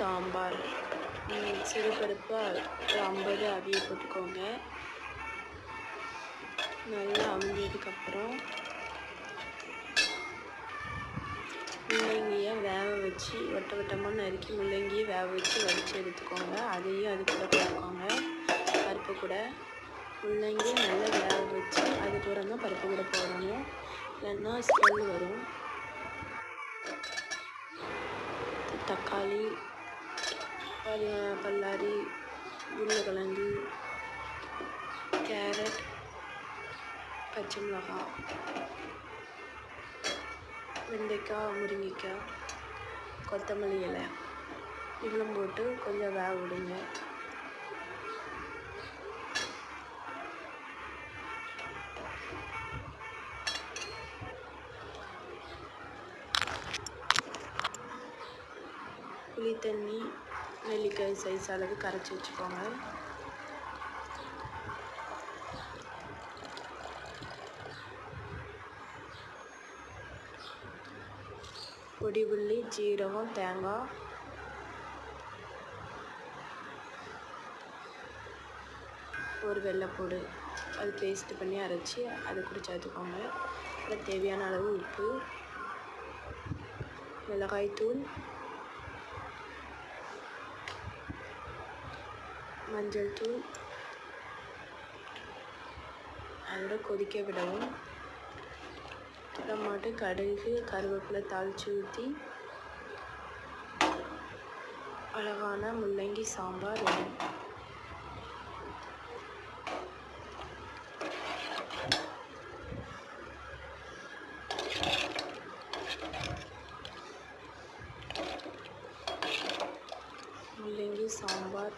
சாம்பார். சிறு சிறுபருப்பு ஒரு ஐம்பது அவிய போட்டுக்கோங்க. நல்லா அவிஞ்சதுக்கப்புறம் முள்ளங்கியை வேக வச்சு வட்ட வட்டமாக நறுக்கி முள்ளங்கியை வேக வச்சு வடித்து எடுத்துக்கோங்க. அதையும் அது கூட போட்டுக்கோங்க. பருப்பு கூட. முள்ளங்கி நல்லா வேக வச்சு அதுக்கப்புறம் தான் பருப்பு கூட போடணும். இல்லைன்னா ஸ்மெல் வரும். தக்காளி பல்லாரி உருளைக்கிழங்கு கேரட் பச்சை மிளகாய் வெண்டைக்காய் முருங்கைக்காய் கொத்தமல்லி இலை. இதெல்லாம் போட்டு கொஞ்சம் வேக விடுங்க. புளி தண்ணி நெல்லிக்காய் சைஸ் அளவு கரைச்சி வச்சுக்கோங்க. பொடி உள்ளி ஜீரகம் தேங்காய். ஒரு வெள்ளைப்பூடு அது பேஸ்ட் பண்ணி அரைச்சி அதை கூட சேர்த்துக்கோங்க அப்புறம் தேவையான அளவு உப்பு மிளகாய்த்தூள் மஞ்சள் தூள். அதோட கொதிக்க விடவும். அப்புறமாட்டு கடுகு கருவேப்பிலை தாளித்து ஊற்றி அழகான முள்ளங்கி சாம்பார் ரெடி. முள்ளங்கி சாம்பார்.